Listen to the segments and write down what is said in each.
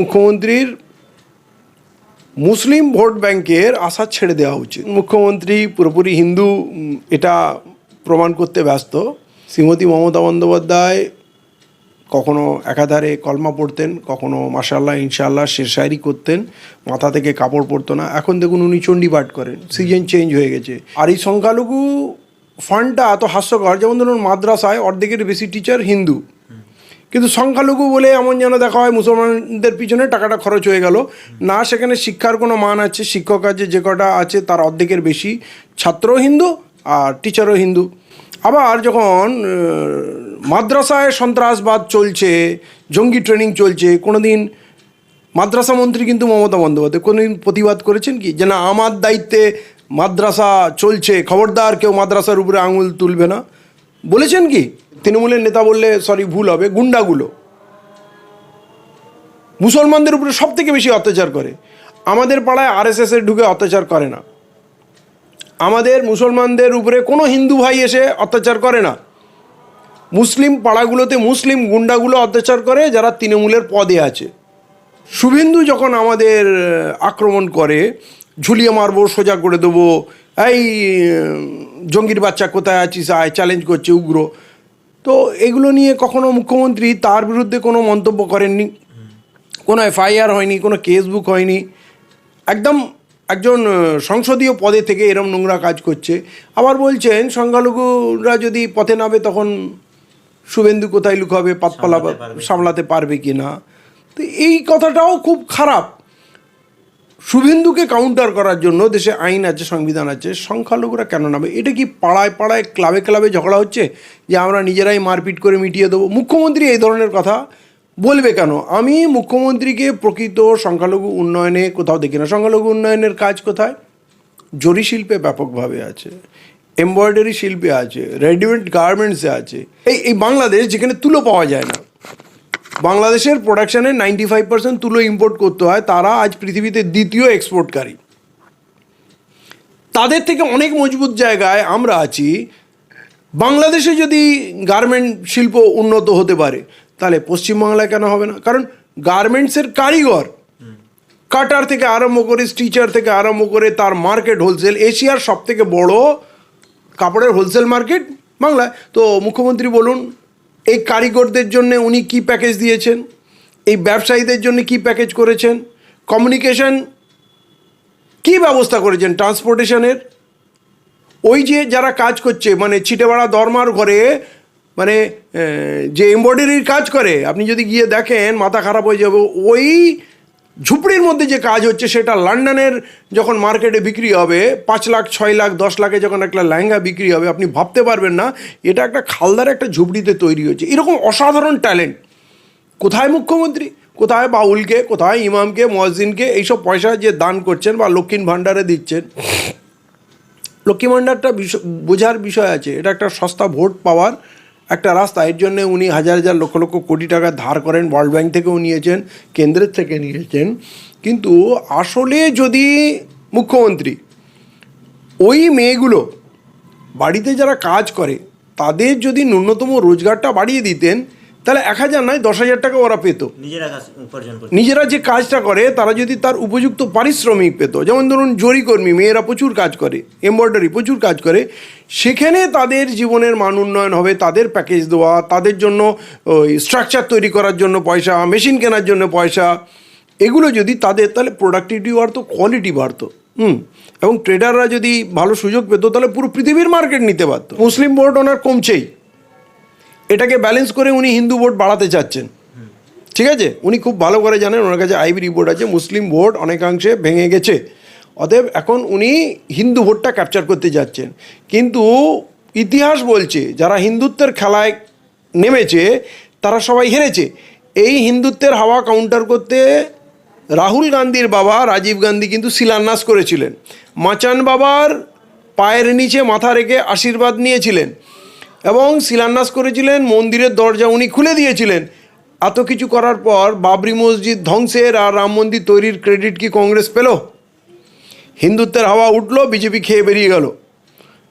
মুখ্যমন্ত্রীর মুসলিম ভোট ব্যাংকের আশা ছেড়ে দেওয়া উচিত। মুখ্যমন্ত্রী পুরোপুরি হিন্দু এটা প্রমাণ করতে ব্যস্ত। শ্রীমতী মমতা বন্দ্যোপাধ্যায় কখনো একাধারে কলমা পড়তেন, কখনো মাসাল্লাহ ইনশাল্লাহ শেরশায়রি করতেন, মাথা থেকে কাপড় পরতো না। এখন দেখুন উনি চণ্ডী পাঠ করেন, সিজন চেঞ্জ হয়ে গেছে। আর এই সংখ্যালঘু ফান্ডটা এত হাস্যকর, যেমন ধরুন মাদ্রাসায় অর্ধেকের বেশি টিচার হিন্দু। কিন্তু সংখ্যালঘু বলে এমন যেন দেখা হয় মুসলমানদের পিছনে টাকাটা খরচ হয়ে গেল। না, সেখানে শিক্ষার কোনো মান আছে, শিক্ষক আছে, যে কটা আছে তার অর্ধেকের বেশি ছাত্র হিন্দু আর টিচারও হিন্দু। আবার যখন মাদ্রাসায় সন্ত্রাসবাদ চলছে, জঙ্গি ট্রেনিং চলছে কোনো দিন মাদ্রাসা মন্ত্রী কিন্তু মমতা বন্দ্যোপাধ্যায়, কোনোদিন প্রতিবাদ করেছেন কি? যে না, আমার দায়িত্বে মাদ্রাসা চলছে, খবরদার কেউ মাদ্রাসার উপরে আঙুল তুলবে না। বলেছেন কি? তৃণমূলের নেতা বললে সরি ভুল হবে, গুন্ডাগুলো। মুসলমানদের উপরে সব থেকে বেশি অত্যাচার করে। আমাদের পাড়ায় আরএসএস এর ঢুকে অত্যাচার করে না। আমাদের মুসলমানদের উপরে কোনো হিন্দু ভাই এসে অত্যাচার করে না। মুসলিম পাড়াগুলোতে মুসলিম গুন্ডাগুলো অত্যাচার করে যারা তৃণমূলের পদে আছে। শুভেন্দু যখন আমাদের আক্রমণ করে, ঝুলিয়ে মারবো, সোজা করে দেবো, এই জঙ্গির বাচ্চা কোথায় আছিস, আয় চ্যালেঞ্জ করছে উগ্র। তো এগুলো নিয়ে কখনো মুখ্যমন্ত্রী তার বিরুদ্ধে কোনো মন্তব্য করেননি। কোনো এফআইআর হয়নি কোনো কেস বুক হয়নি। একদম একজন সংসদীয় পদে থেকে এরম নোংরা কাজ করছে। আবার বলছেন সংখ্যালঘুরা যদি পথে নামে তখন শুভেন্দু কোথায় লুকাবে পাতপালা সামলাতে পারবে। কি না তো এই কথাটাও খুব খারাপ। শুভেন্দুকে কাউন্টার করার জন্য দেশে আইন আছে, সংবিধান আছে, সংখ্যালঘুরা কেন নামে? এটা কি পাড়ায় পাড়ায়, ক্লাবে ক্লাবে ঝগড়া হচ্ছে? যে আমরা নিজেরাই মারপিট করে মিটিয়ে দেবো? মুখ্যমন্ত্রী এই ধরনের কথা বলবে কেন? আমি মুখ্যমন্ত্রীকে প্রকৃত সংখ্যালঘু উন্নয়নে কোথাও দেখি না। সংখ্যালঘু উন্নয়নের কাজ কোথায়? জরি শিল্পে ব্যাপকভাবে আছে এমব্রয়ডারি শিল্পে আছে রেডিমেড গার্মেন্টসে আছে। এই এই বাংলাদেশ যেখানে তুলো পাওয়া যায় না বাংলাদেশের প্রোডাকশানে নাইনটি ফাইভ পার্সেন্ট তুলো ইম্পোর্ট করতে হয়। তারা আজ পৃথিবীতে দ্বিতীয় এক্সপোর্টকারী তাদের থেকে অনেক মজবুত জায়গায় আমরা আছি। বাংলাদেশে যদি গার্মেন্ট শিল্প উন্নত হতে পারে, তাহলে পশ্চিমবাংলায় কেন হবে না? কারণ গার্মেন্টসের কারিগর কাটার থেকে আরম্ভ করে স্টিচার থেকে আরম্ভ করে তার মার্কেট হোলসেল এশিয়ার সব থেকে বড় কাপড়ের হোলসেল মার্কেট বাংলায়। তো মুখ্যমন্ত্রী বলুন এই কারিগরদের জন্য উনি কি প্যাকেজ দিয়েছেন? এই ব্যবসায়ীদের জন্য কি প্যাকেজ করেছেন? কমিউনিকেশন কি ব্যবস্থা করেছেন ট্রান্সপোর্টেশনের ওই যে যারা কাজ করছে মানে ছিটেবাড়া দরমার ঘরে মানে যে এমব্রয়ডারির কাজ করে, আপনি যদি গিয়ে দেখেন, মাথা খারাপ হয়ে যাবে, ওই ঝুপড়ির মধ্যে যে কাজ হচ্ছে সেটা লন্ডনের যখন মার্কেটে বিক্রি হবে, পাঁচ লাখ, ছয় লাখ, দশ লাখে যখন একটা লেহেঙ্গা বিক্রি হবে, আপনি ভাবতে পারবেন না, এটা একটা খালদার একটা ঝুপড়িতে তৈরি হচ্ছে এরকম অসাধারণ ট্যালেন্ট। কোথায় মুখ্যমন্ত্রী? কোথায় বাউলকে? কোথায় ইমামকে? মসজিদকে এইসব পয়সা যে দান করছেন বা লক্ষ্মীর ভাণ্ডারে দিচ্ছেন লক্ষ্মী ভাণ্ডারটা বোঝার বিষয় আছে। এটা একটা সস্তা ভোট পাওয়ার একটা রাস্তা, এর জন্য উনি হাজার হাজার লক্ষ লক্ষ কোটি টাকা ধার করেন, ওয়ার্ল্ড ব্যাংক থেকেও নিয়েছেন, কেন্দ্রের থেকে নিয়েছেন। কিন্তু আসলে যদি মুখ্যমন্ত্রী, ওই মেয়েগুলো বাড়িতে যারা কাজ করে, তাদের যদি ন্যূনতম রোজগারটা বাড়িয়ে দিতেন তাহলে এক হাজার নয় দশ হাজার টাকা ওরা পেতো। নিজেরা যে কাজটা করে তারা যদি তার উপযুক্ত পারিশ্রমিক পেত যেমন ধরুন জরিকর্মী মেয়েরা প্রচুর কাজ করে এমব্রয়ডারি প্রচুর কাজ করে সেখানে তাদের জীবনের মান উন্নয়ন হবে তাদের প্যাকেজ দেওয়া তাদের জন্য ওই স্ট্রাকচার তৈরি করার জন্য পয়সা মেশিন কেনার জন্য পয়সা এগুলো যদি তাদের তাহলে প্রোডাক্টিভিটি বাড়তো কোয়ালিটি বাড়তো হুম। এবং ট্রেডাররা যদি ভালো সুযোগ পেত তাহলে পুরো পৃথিবীর মার্কেট নিতে পারতো। মুসলিম ভোট ওনার কমছেই। এটাকে ব্যালেন্স করে উনি হিন্দু ভোট বাড়াতে চাচ্ছেন। ঠিক আছে? উনি খুব ভালো করে জানেন, ওনার কাছে আইবি রিপোর্ট আছে মুসলিম ভোট অনেকাংশে ভেঙে গেছে। অতএব এখন উনি হিন্দু ভোটটা ক্যাপচার করতে যাচ্ছেন। কিন্তু ইতিহাস বলছে, যারা হিন্দুত্বের খেলায় নেমেছে, তারা সবাই হেরেছে। এই হিন্দুত্বের হাওয়া কাউন্টার করতে রাহুল গান্ধীর বাবা রাজীব গান্ধী কিন্তু শিলান্যাস করেছিলেন। মাচান বাবার পায়ের নিচে মাথা রেখে আশীর্বাদ নিয়েছিলেন। এবং শিলান্যাস করেছিলেন, মন্দিরের দরজা উনি খুলে দিয়েছিলেন। এত কিছু করার পর বাবরি মসজিদ ধ্বংসের আর রাম মন্দির তৈরির ক্রেডিট কি কংগ্রেস পেল? হিন্দুত্বের হাওয়া উঠল, বিজেপি খেয়ে বেরিয়ে গেল।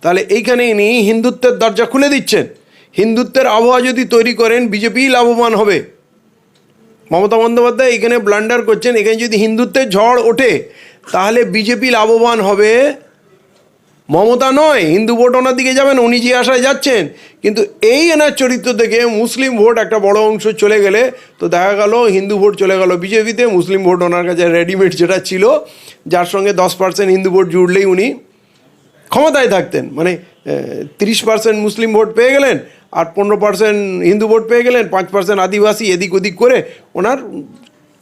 তাহলে এইখানে ইনি হিন্দুত্বের দরজা খুলে দিচ্ছেন। হিন্দুত্বের আবহাওয়া যদি তৈরি করেন, বিজেপিই লাভবান হবে। মমতা বন্দ্যোপাধ্যায় এখানে ব্লান্ডার করছেন। এখানে যদি হিন্দুত্বের ঝড় ওঠে, তাহলে বিজেপি লাভবান হবে মমতা নয়, হিন্দু ভোট ওনার দিকে যাবেন, উনি যে আশায় যাচ্ছেন। কিন্তু এই এনার চরিত্র থেকে মুসলিম ভোট একটা বড় অংশ চলে গেলে তো দেখা গেল, হিন্দু ভোট চলে গেল বিজেপিতে, মুসলিম ভোট ওনার কাছে রেডিমেড যেটা ছিল, যার সঙ্গে দশ পার্সেন্ট হিন্দু ভোট জুড়লেই উনি ক্ষমতায় থাকতেন। মানে তিরিশ পার্সেন্ট মুসলিম ভোট পেয়ে গেলেন, আর পনেরো পার্সেন্ট হিন্দু ভোট পেয়ে গেলেন, পাঁচ পার্সেন্ট আদিবাসী এদিক ওদিক করে ওনার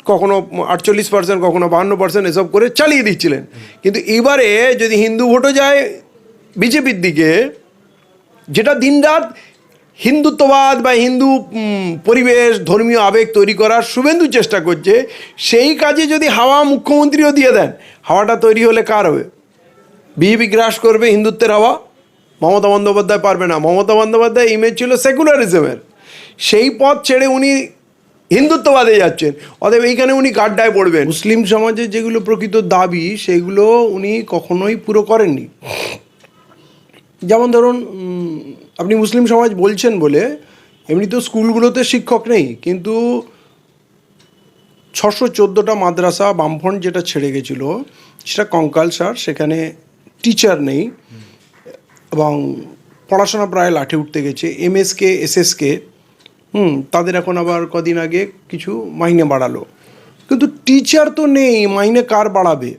কখনো আটচল্লিশ পার্সেন্ট কখনো বাহান্ন পার্সেন্ট এসব করে চালিয়ে দিচ্ছিলেন। কিন্তু এবারে যদি হিন্দু ভোটও যায় বিজেপির দিকে, যেটা দিনরাত হিন্দুত্ববাদ বা হিন্দু পরিবেশ, ধর্মীয় আবেগ তৈরি করার শুভেন্দু চেষ্টা করছে, সেই কাজে যদি হাওয়া মুখ্যমন্ত্রীও দিয়ে দেন, হাওয়াটা তৈরি হলে কার হবে? বিজেপি গ্রাস করবে হিন্দুত্বের হাওয়া? মমতা বন্দ্যোপাধ্যায় পারবে না। মমতা বন্দ্যোপাধ্যায় ইমেজ ছিল সেকুলারিজমের সেই পথ ছেড়ে উনি হিন্দুত্ববাদে যাচ্ছেন। অতএব এইখানে উনি গাড্ডায় পড়বেন। মুসলিম সমাজের যেগুলো প্রকৃত দাবি, সেগুলো উনি কখনোই পুরো করেননি। যেমন ধরুন আপনি মুসলিম সমাজ বলছেন বলে, এমনি তো স্কুলগুলোতে শিক্ষক নেই, কিন্তু ছশো চোদ্দোটা মাদ্রাসা, বামফ্রন্ট যেটা ছেড়ে গেছিল, সেটা কঙ্কাল সার সেখানে টিচার নেই, এবং পড়াশোনা প্রায় লাঠে উঠতে গেছে এমএসকে এসএসকে হুম তাদের এখন আবার কদিন আগে কিছু মাইনে বাড়ালো। কিন্তু টিচার তো নেই মাইনে কার বাড়াবে?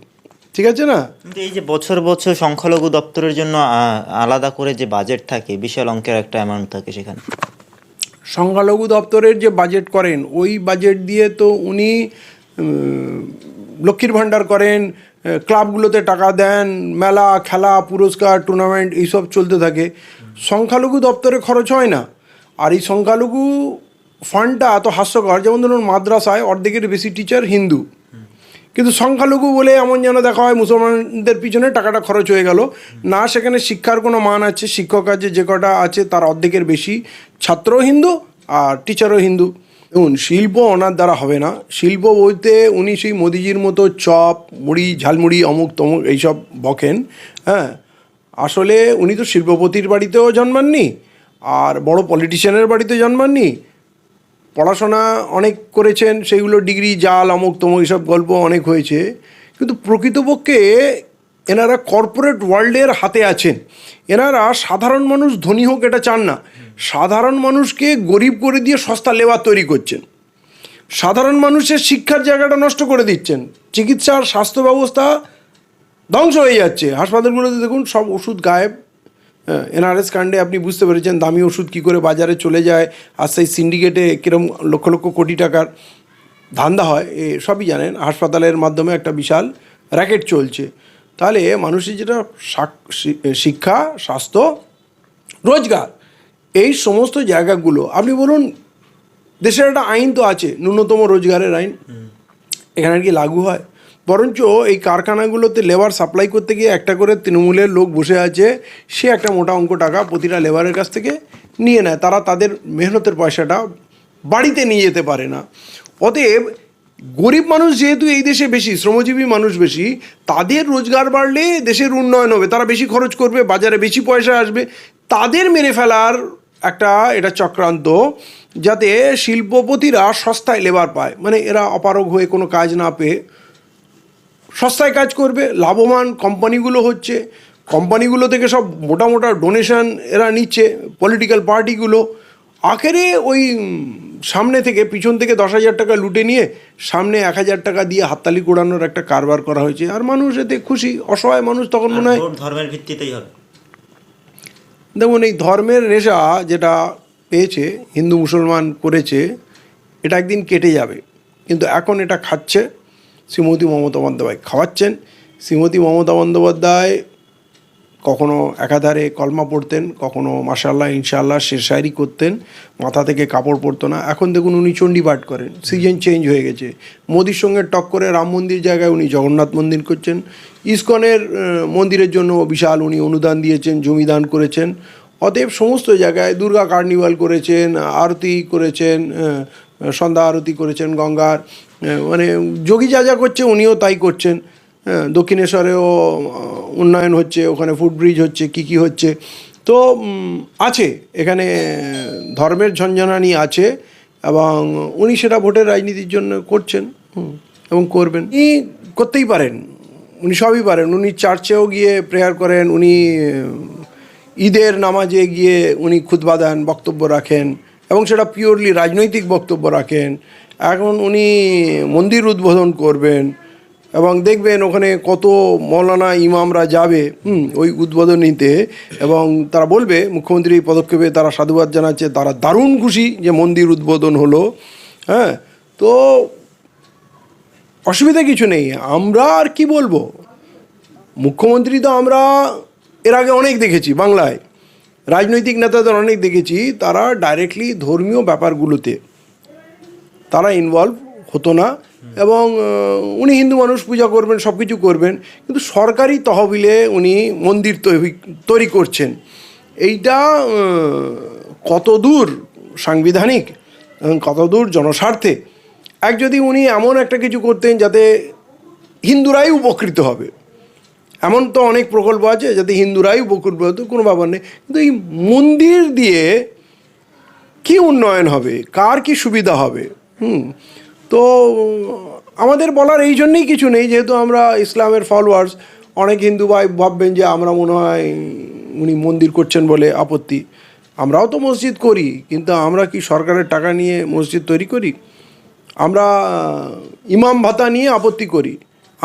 ঠিক আছে না? এই যে বছর বছর সংখ্যালঘু দপ্তরের জন্য আলাদা করে যে বাজেট থাকে বিশাল অঙ্কের একটা অ্যামাউন্ট থাকে সেখানে। সংখ্যালঘু দপ্তরের যে বাজেট করেন ওই বাজেট দিয়ে তো উনি লক্ষ্মীর ভাণ্ডার করেন ক্লাবগুলোতে টাকা দেন মেলা খেলা পুরস্কার টুর্নামেন্ট এইসব চলতে থাকে। সংখ্যালঘু দপ্তরে খরচ হয় না। আর এই সংখ্যালঘু ফান্ডটা এত হাস্যকর। যেমন ধরুন মাদ্রাসায় অর্ধেকের বেশি টিচার হিন্দু। কিন্তু সংখ্যালঘু বলে এমন যেন দেখা হয় মুসলমানদের পিছনে টাকাটা খরচ হয়ে গেল। না, সেখানে শিক্ষার কোনো মান আছে, শিক্ষক আছে, যে কটা আছে, তার অর্ধেকের বেশি ছাত্রও হিন্দু আর টিচারও হিন্দু। দেখুন, শিল্প ওনার দ্বারা হবে না। শিল্প বলতে উনি সেই মোদিজির মতো চপ, মুড়ি, ঝালমুড়ি, অমুক তমুক এইসব বকেন হ্যাঁ। আসলে উনি তো শিল্পপতির বাড়িতেও জন্মাননি। আর বড় পলিটিশিয়ানের বাড়িতে জন্মাননি পড়াশোনা অনেক করেছেন, সেইগুলো ডিগ্রি, জাল, অমুক তমুক এইসব গল্প অনেক হয়েছে। কিন্তু প্রকৃতপক্ষে এনারা কর্পোরেট ওয়ার্ল্ডের হাতে আছেন। এনারা সাধারণ মানুষ ধনী হোক এটা চান না। সাধারণ মানুষকে গরিব করে দিয়ে সস্তা লেবার তৈরি করছেন। সাধারণ মানুষের শিক্ষার জায়গাটা নষ্ট করে দিচ্ছেন। চিকিৎসার স্বাস্থ্য ব্যবস্থা ধ্বংস হয়ে যাচ্ছে। হাসপাতালগুলোতে দেখুন, সব ওষুধ গায়েব। এনআরএস কাণ্ডে আপনি বুঝতে পেরেছেন দামি ওষুধ কী করে বাজারে চলে যায় আর সেই সিন্ডিকেটে কীরকম লক্ষ লক্ষ কোটি টাকার ধান্দা হয় এ সবই জানেন। হাসপাতালের মাধ্যমে একটা বিশাল র্যাকেট চলছে। তাহলে মানুষের যেটা শিক্ষা স্বাস্থ্য রোজগার এই সমস্ত জায়গাগুলো আপনি বলুন দেশের একটা আইন তো আছে ন্যূনতম রোজগারের আইন। এখানে আর কি লাগু হয়? বরঞ্চ এই কারখানাগুলোতে লেবার সাপ্লাই করতে গিয়ে একটা করে তৃণমূলের লোক বসে আছে, সে একটা মোটা অঙ্ক টাকা প্রতিটা লেবারের কাছ থেকে নিয়ে নেয়। তারা তাদের মেহনতের পয়সাটা বাড়িতে নিয়ে যেতে পারে না। অতএব গরিব মানুষ যেহেতু এই দেশে বেশি, শ্রমজীবী মানুষ বেশি, তাদের রোজগার বাড়লে দেশের উন্নয়ন হবে। তারা বেশি খরচ করবে, বাজারে বেশি পয়সা আসবে। তাদের মেরে ফেলার একটা এটা চক্রান্ত, যাতে শিল্পপতিরা সস্তায় লেবার পায়। মানে এরা অপারগ হয়ে কোনো কাজ না পেয়ে সস্তায় কাজ করবে লাভবান কোম্পানিগুলো হচ্ছে কোম্পানিগুলো থেকে সব মোটা মোটা ডোনেশন এরা নিচ্ছে পলিটিক্যাল পার্টিগুলো আখেরে ওই সামনে থেকে পিছন থেকে দশ হাজার টাকা লুটে নিয়ে সামনে এক হাজার টাকা দিয়ে হাততালি কোড়ানোর একটা কারবার করা হয়েছে। আর মানুষ এতে খুশি অসহায় মানুষ তখন মনে হয় ধর্মের ভিত্তিতেই হবে। দেখুন এই ধর্মের নেশা যেটা পেয়েছে হিন্দু মুসলমান করেছে এটা একদিন কেটে যাবে। কিন্তু এখন এটা খাচ্ছে। শ্রীমতী মমতা বন্দ্যোপাধ্যায় খাওয়াচ্ছেন। শ্রীমতী মমতা বন্দ্যোপাধ্যায় কখনো একাধারে কলমা পড়তেন, কখনো মাসাল্লাহ ইনশাল্লাহ শেরশায়রি করতেন, মাথা থেকে কাপড় পরতো না। এখন দেখুন উনি চণ্ডী পাঠ করেন, সিজন চেঞ্জ হয়ে গেছে। মোদির সঙ্গে টক করে রাম মন্দির জায়গায় উনি জগন্নাথ মন্দির করছেন। ইসকনের মন্দিরের জন্য বিশাল উনি অনুদান দিয়েছেন, জমি দান করেছেন। অতএব সমস্ত জায়গায় দুর্গা কার্নিভাল করেছেন, আরতি করেছেন সন্ধ্যা আরতি করেছেন, গঙ্গার মানে যোগী যা যা করছে উনিও তাই করছেন। দক্ষিণেশ্বরেও উন্নয়ন হচ্ছে, ওখানে ফুটব্রিজ হচ্ছে, কি কি হচ্ছে। তো আছে, এখানে ধর্মের ঝঞ্ঝনানি আছে এবং উনি সেটা ভোটের রাজনীতির জন্য করছেন এবং করবেন। উনি করতেই পারেন, উনি সবই পারেন। উনি চার্চেও গিয়ে প্রেয়ার করেন, উনি ঈদের নামাজে গিয়ে উনি খুতবা দেন, বক্তব্য রাখেন। এবং সেটা পিওরলি রাজনৈতিক বক্তব্য রাখেন। এখন উনি মন্দির উদ্বোধন করবেন এবং দেখবেন ওখানে কত মৌলানা ইমামরা যাবে, হুম, ওই উদ্বোধনীতে এবং তারা বলবে, মুখ্যমন্ত্রী এই পদক্ষেপে তারা সাধুবাদ জানাচ্ছে, তারা দারুণ খুশি যে মন্দির উদ্বোধন হলো হ্যাঁ। তো অসুবিধা কিছু নেই, আমরা আর কি বলব? মুখ্যমন্ত্রী তো আমরা এর আগে অনেক দেখেছি বাংলায়। রাজনৈতিক নেতাদের অনেক দেখেছি, তারা ডাইরেক্টলি ধর্মীয় ব্যাপারগুলোতে তারা ইনভলভ হতো না এবং উনি হিন্দু মানুষ, পূজা করবেন সব কিছু করবেন, কিন্তু সরকারি তহবিলে উনি মন্দির তৈরি করছেন। এইটা কত দূর সাংবিধানিক কত দূর জনস্বার্থে? এক যদি উনি এমন একটা কিছু করতেন যাতে হিন্দুরাই উপকৃত হবে। এমন তো অনেক প্রকল্প আছে যাতে হিন্দুরাই উপকৃত হতো, কোনো ব্যাপার নেই। কিন্তু এই মন্দির দিয়ে কি উন্নয়ন হবে? কার কি সুবিধা হবে? হুম। তো আমাদের বলার এই জন্যই কিছু নেই, যেহেতু আমরা ইসলামের ফলোয়ার্স অনেক হিন্দু ভাই ভাববেন যে আমরা মনে হয় উনি মন্দির করছেন বলে আপত্তি। আমরাও তো মসজিদ করি, কিন্তু আমরা কি সরকারের টাকা নিয়ে মসজিদ তৈরি করি? আমরা ইমাম ভাতা নিয়ে আপত্তি করি।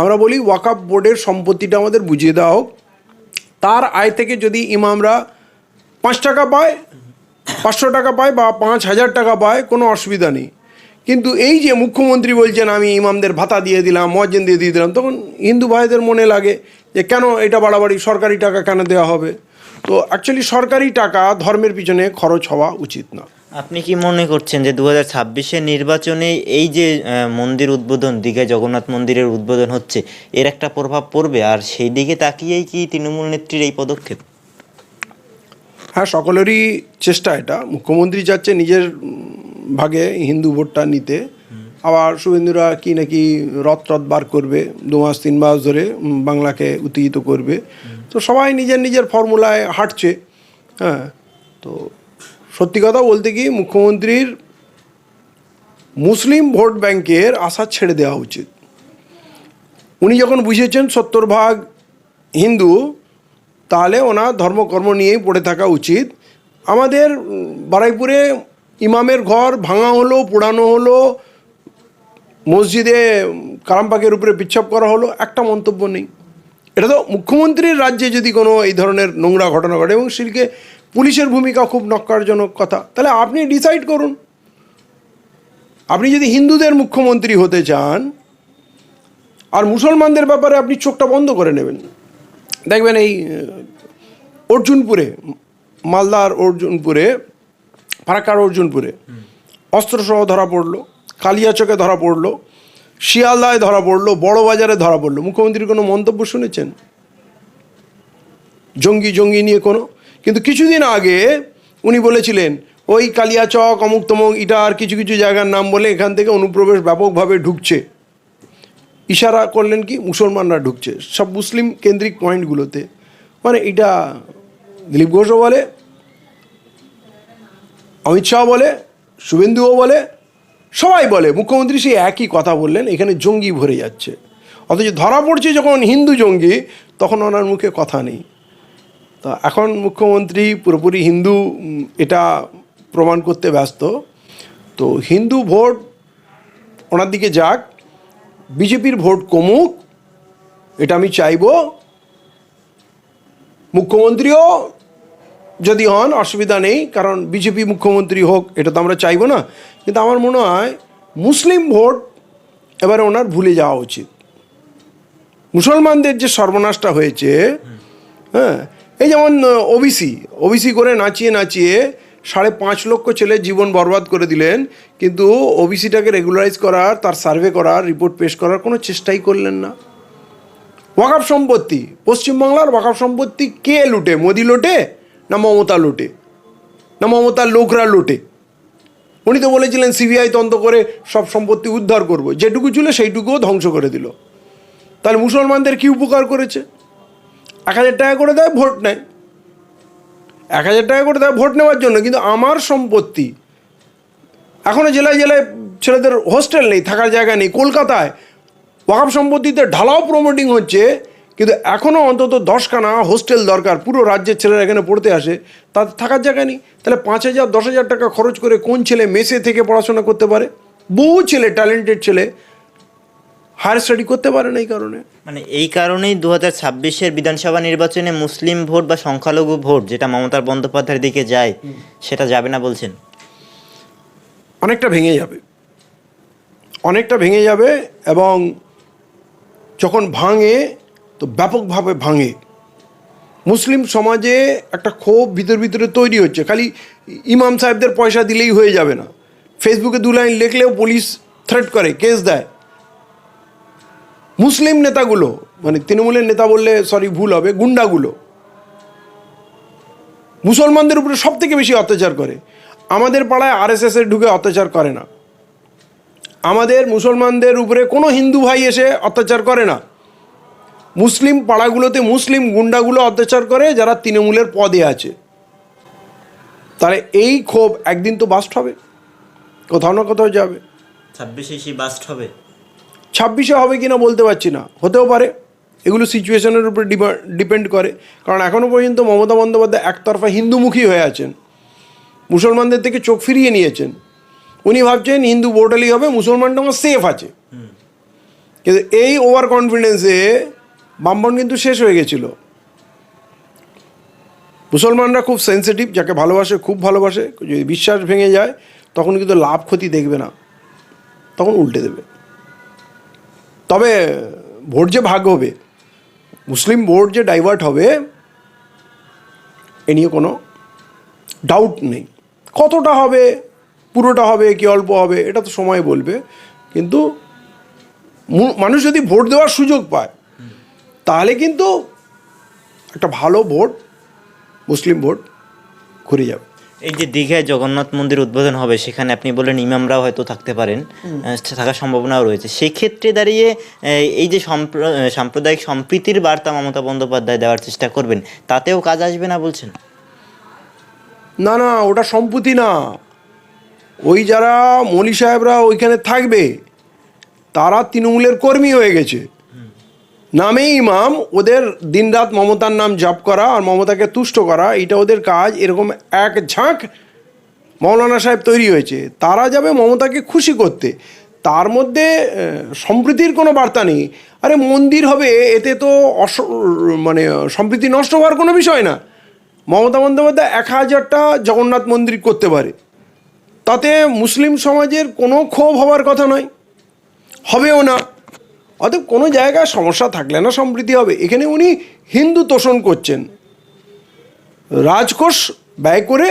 আমরা বলি ওয়াকাফ বোর্ডের সম্পত্তিটা আমাদের বুঝিয়ে দেওয়া হোক। তার আয় থেকে যদি ইমামরা পাঁচ টাকা পায়, পাঁচশো টাকা পায় বা পাঁচ হাজার টাকা পায়, কোনো অসুবিধা নেই। কিন্তু এই যে মুখ্যমন্ত্রী বলছেন, আমি ইমামদের ভাতা দিয়ে দিলাম মহাজেন দিয়ে দিয়ে দিলাম, তখন হিন্দু ভাইদের মনে লাগে যে কেন এটা বাড়াবাড়ি, সরকারি টাকা কেন দেওয়া হবে? তো অ্যাকচুয়ালি সরকারি টাকা ধর্মের পিছনে খরচ হওয়া উচিত না। আপনি কি মনে করছেন যে দু হাজার নির্বাচনে এই যে মন্দির উদ্বোধন, দীঘায় জগন্নাথ মন্দিরের উদ্বোধন হচ্ছে, এর একটা প্রভাব পড়বে? আর সেই দিকে তাকিয়েই কি তৃণমূল নেত্রীর এই পদক্ষেপ? হ্যাঁ সকলেরই চেষ্টা এটা। মুখ্যমন্ত্রী যাচ্ছে নিজের ভাগে হিন্দু ভোটটা নিতে। আবার শুভেন্দুরা কি নাকি রথ রথ বার করবে, দু মাস, তিন মাস ধরে বাংলাকে উত্তেজিত করবে। তো সবাই নিজের নিজের ফর্মুলায় হাঁটছে। হ্যাঁ তো সত্যি কথা বলতে কি মুখ্যমন্ত্রীর মুসলিম ভোট ব্যাংকের আশা ছেড়ে দেওয়া উচিত। উনি যখন বুঝেছেন সত্তর ভাগ হিন্দু তাহলে ওনার ধর্মকর্ম নিয়েই পড়ে থাকা উচিত। আমাদের বারুইপুরে ইমামের ঘর ভাঙা হলো পোড়ানো হলো মসজিদে উম, কালামপাকের উপরে পিচ্ছাপ করা হলো একটা মন্তব্য নেই। এটা তো মুখ্যমন্ত্রীর রাজ্যে যদি কোনো এই ধরনের নোংরা ঘটনা ঘটে এবং সেদিকে পুলিশের ভূমিকা খুব নক্কারজনক কথা। তাহলে আপনি ডিসাইড করুন। আপনি যদি হিন্দুদের মুখ্যমন্ত্রী হতে চান, আর মুসলমানদের ব্যাপারে আপনি চোখটা বন্ধ করে নেবেন। দেখবেন এই অর্জুনপুরে, মালদার অর্জুনপুরে, ফারাক্কার অর্জুনপুরে অস্ত্রসহ ধরা পড়ল, কালিয়াচকে ধরা পড়ল, শিয়ালদায় ধরা পড়ল বড় বাজারে ধরা পড়ল। মুখ্যমন্ত্রীর কোনো মন্তব্য শুনেছেন? জঙ্গি জঙ্গি নিয়ে কোনো কিন্তু কিছুদিন আগে উনি বলেছিলেন, ওই কালিয়াচক, অমুক তমুক এটা আর কিছু কিছু জায়গার নাম বলে এখান থেকে অনুপ্রবেশ ব্যাপকভাবে ঢুকছে। ইশারা করলেন কি, মুসলমানরা ঢুকছে, সব মুসলিম কেন্দ্রিক পয়েন্টগুলোতে। মানে এটা দিলীপ ঘোষও বলে, অমিত শাহ বলে, শুভেন্দুও বলে, সবাই বলে। মুখ্যমন্ত্রী সেই একই কথা বললেন, এখানে জঙ্গি ভরে যাচ্ছে। অথচ ধরা পড়ছে যখন হিন্দু জঙ্গি, তখন ওনার মুখে কথা নেই। তা এখন মুখ্যমন্ত্রী পুরোপুরি হিন্দু এটা প্রমাণ করতে ব্যস্ত। তো হিন্দু ভোট ওনার দিকে যাক, বিজেপির ভোট কমুক, এটা আমি চাইব। মুখ্যমন্ত্রীও যদি হন, অসুবিধা নেই, কারণ বিজেপি মুখ্যমন্ত্রী হোক, এটা তো আমরা চাইব না। কিন্তু আমার মনে হয় মুসলিম ভোট এবারে ওনার ভুলে যাওয়া উচিত। মুসলমানদের যে সর্বনাশটা হয়েছে হ্যাঁ এই যেমন ওবিসি ওবিসি করে নাচিয়ে নাচিয়ে সাড়ে পাঁচ লক্ষ ছেলে জীবন বরবাদ করে দিলেন, কিন্তু ওবিসিটাকে রেগুলারাইজ করার, তার সার্ভে করার রিপোর্ট পেশ করার কোনো চেষ্টাই করলেন না। ওয়াকাফ সম্পত্তি, পশ্চিমবাংলার ওয়াকাফ সম্পত্তি কে লুটে? মোদি লোটে না মমতা লোটে? না মমতার লোকরা লোটে? উনি তো বলেছিলেন সিবিআই তদন্ত করে সব সম্পত্তি উদ্ধার করব। যেটুকু ছিল সেইটুকুও ধ্বংস করে দিল। তাহলে মুসলমানদের কি উপকার করেছে? এক হাজার টাকা করে দেয়, ভোট নেয়। এক হাজার টাকা করে দেয়, ভোট নেওয়ার জন্য। কিন্তু আমার সম্পত্তি এখনও জেলায় জেলায় ছেলেদের হোস্টেল নেই, থাকার জায়গা নেই, কলকাতায় ওয়াকাপ সম্পত্তিতে ঢালাও প্রমোটিং হচ্ছে, কিন্তু এখনও অন্তত দশখানা হোস্টেল দরকার। পুরো রাজ্যের ছেলেরা এখানে পড়তে আসে তাদের থাকার জায়গা নেই। তাহলে পাঁচ হাজার, দশ হাজার টাকা খরচ করে কোন ছেলে মেসে থেকে পড়াশোনা করতে পারে? বহু ছেলে ট্যালেন্টেড ছেলে হায়ার স্টাডি করতে পারে না এই কারণে। মানে এই কারণেই দু হাজার ছাব্বিশের বিধানসভা নির্বাচনে মুসলিম ভোট বা সংখ্যালঘু ভোট যেটা মমতার বন্দ্যোপাধ্যায়ের দিকে যায় সেটা যাবে না বলছেন? অনেকটা ভেঙে যাবে। অনেকটা ভেঙে যাবে এবং যখন ভাঙে তো ব্যাপকভাবে ভাঙে। মুসলিম সমাজে একটা ক্ষোভ ভিতর ভিতরে তৈরি হচ্ছে। খালি ইমাম সাহেবদের পয়সা দিলেই হয়ে যাবে না। ফেসবুকে দু লাইন লিখলেও পুলিশ থ্রেট করে কেস দেয়। মুসলিম নেতাগুলো মানে তৃণমূলের নেতা বললে সরি ভুল হবে, গুন্ডাগুলো। মুসলমানদের উপরে সব থেকে বেশি অত্যাচার করে। আমাদের পাড়ায় আরএসএস এর ঢুকে অত্যাচার করে না। আমাদের মুসলমানদের উপরে কোনো হিন্দু ভাই এসে অত্যাচার করে না। মুসলিম পাড়াগুলোতে মুসলিম গুন্ডাগুলো অত্যাচার করে যারা তৃণমূলের পদে আছে। তাহলে এই ক্ষোভ একদিন তো বাস্ট হবে। কোথাও না কোথাও যাবে। ছাব্বিশে সেই বাস্ট হবে। ছাব্বিশে হবে কি না বলতে পারছি না। হতেও পারে। এগুলো সিচুয়েশনের উপর ডিপেন্ড করে। কারণ এখনও পর্যন্ত মমতা বন্দ্যোপাধ্যায় একতরফা হিন্দুমুখী হয়ে আছেন। মুসলমানদের থেকে চোখ ফিরিয়ে নিয়েছেন। উনি ভাবছেন হিন্দু ভোটালি হবে মুসলমানটা আমার সেফ আছে। কিন্তু এই ওভার কনফিডেন্সে বামবন কিন্তু শেষ হয়ে গেছিল। মুসলমানরা খুব সেন্সিটিভ যাকে ভালোবাসে, খুব ভালোবাসে। যদি বিশ্বাস ভেঙে যায়, তখন কিন্তু লাভ ক্ষতি দেখবে না। তখন উল্টে দেবে। তবে ভোট যে ভাগ হবে, মুসলিম ভোট যে ডাইভার্ট হবে, এ নিয়ে কোনো ডাউট নেই। কতটা হবে, পুরোটা হবে, কি অল্প হবে, এটা তো সময় বলবে। কিন্তু মানুষ যদি ভোট দেওয়ার সুযোগ পায়, তাহলে কিন্তু একটা ভালো ভোট, মুসলিম ভোট ঘুরে যাবে। এই যে দীঘায় জগন্নাথ মন্দির উদ্বোধন হবে সেখানে আপনি বললেন ইমামরাও হয়তো থাকতে পারেন থাকার সম্ভাবনাও রয়েছে। সেক্ষেত্রে দাঁড়িয়ে এই যে সাম্প্রদায়িক সম্প্রীতির বার্তা মমতা বন্দ্যোপাধ্যায় দেওয়ার চেষ্টা করবেন তাতেও কাজ আসবে না বলছেন? না না ওটা সম্পত্তি না। ওই যারা মলি সাহেবরা ওইখানে থাকবে তারা তৃণমূলের কর্মী হয়ে গেছে। নামেই ইমাম, ওদের দিনরাত মমতার নাম জপ করা আর মমতাকে তুষ্ট করা এটা ওদের কাজ। এরকম এক ঝাঁক মৌলানা সাহেব তৈরি হয়েছে। তারা যাবে মমতাকে খুশি করতে। তার মধ্যে সম্প্রীতির কোনো বার্তা নেই। আরে, মন্দির হবে, এতে তো অস মানে সম্প্রীতি নষ্ট হওয়ার কোনো বিষয় না। মমতা বন্দ্যোপাধ্যায় এক হাজারটা জগন্নাথ মন্দির করতে পারে। তাতে মুসলিম সমাজের কোনো ক্ষোভ হওয়ার কথা নয়। হবেও না। অতএব কোনো জায়গায় সমস্যা থাকলে না সমৃদ্ধি হবে। এখানে উনি হিন্দু তোষণ করছেন। রাজকোষ ব্যয় করে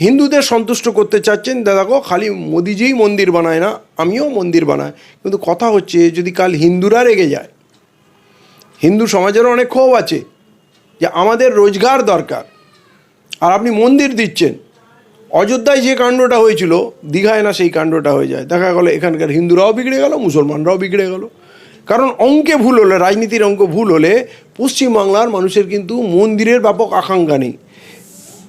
হিন্দুদের সন্তুষ্ট করতে চাচ্ছেন। দেখো, খালি মোদিজিই মন্দির বানায় না, আমিও মন্দির বানাই। কিন্তু কথা হচ্ছে, যদি কাল হিন্দুরা রেগে যায়, হিন্দু সমাজেরও অনেক ক্ষোভ আছে যে আমাদের রোজগার দরকার। আর আপনি মন্দির দিচ্ছেন, অযোধ্যায় যে কাণ্ডটা হয়েছিল, দীঘায় না সেই কাণ্ডটা হয়ে যায়। দেখা গেলো, এখানকার হিন্দুরাও বিগড়ে গেল, মুসলমানরাও বিগড়ে গেল। কারণ অঙ্কে ভুল হলে, রাজনীতির অঙ্ক ভুল হলে পশ্চিমবাংলার মানুষের কিন্তু মন্দিরের ব্যাপক আকাঙ্ক্ষা নেই।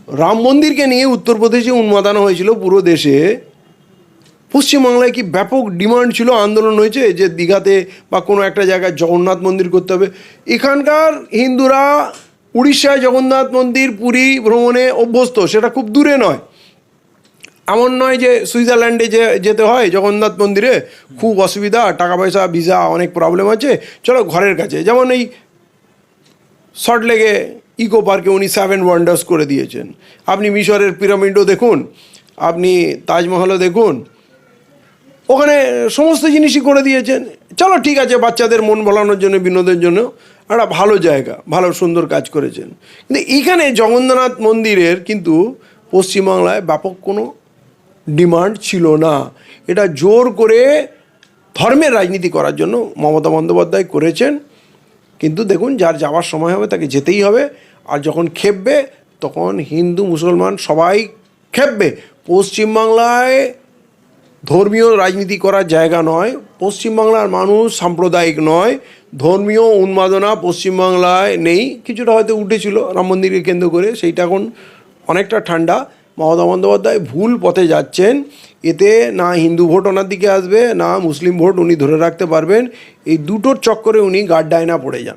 রাম মন্দিরকে নিয়ে উত্তরপ্রদেশে উন্মাদান হয়েছিল পুরো দেশে। পশ্চিমবাংলায় কি ব্যাপক ডিমান্ড ছিল, আন্দোলন হয়েছে? যে দীঘাতে বা কোনো একটা জায়গায় জগন্নাথ মন্দির করতে হবে। এখানকার হিন্দুরা উড়িষ্যায় জগন্নাথ মন্দির, পুরী ভ্রমণে অভ্যস্ত, সেটা খুব দূরে নয়। এমন নয় যে সুইজারল্যান্ডে যে যেতে হয় জগন্নাথ মন্দিরে, খুব অসুবিধা টাকা পয়সা ভিসা অনেক প্রবলেম আছে, চলো ঘরের কাছে। যেমন এই লেগে ইকো পার্কে উনি সেভেন ওয়ান্ডার্স করে দিয়েছেন। আপনি মিশরের পিরামিডও দেখুন, আপনি তাজমহলও দেখুন, ওখানে সমস্ত জিনিসই করে দিয়েছেন। চলো ঠিক আছে, বাচ্চাদের মন ভোলানোর জন্য বিনোদের জন্য, একটা ভালো জায়গা, ভালো সুন্দর কাজ করেছেন। কিন্তু এখানে জগন্নাথ মন্দিরের কিন্তু পশ্চিমবাংলায় ব্যাপক কোনো ডিমান্ড ছিল না। এটা জোর করে ধর্মের রাজনীতি করার জন্য মমতা বন্দ্যোপাধ্যায় করেছেন। কিন্তু দেখুন, যার যাওয়ার সময় হবে তাকে যেতেই হবে। আর যখন খেপবে, তখন হিন্দু, মুসলমান সবাই খেপবে। পশ্চিমবাংলায় ধর্মীয় রাজনীতি করার জায়গা নয়। পশ্চিমবাংলার মানুষ সাম্প্রদায়িক নয়। ধর্মীয় উন্মাদনা পশ্চিমবাংলায় নেই। কিছুটা হয়তো উঠেছিল রাম মন্দিরকে কেন্দ্র করে। সেইটা এখন অনেকটা ঠান্ডা। মমতা বন্দ্যোপাধ্যায় ভুল পথে যাচ্ছেন। এতে না হিন্দু ভোট ওনার দিকে আসবে, না মুসলিম ভোট উনি ধরে রাখতে পারবেন। এই দুটোর চক্করে উনি গাড্ডায় না পড়ে যান।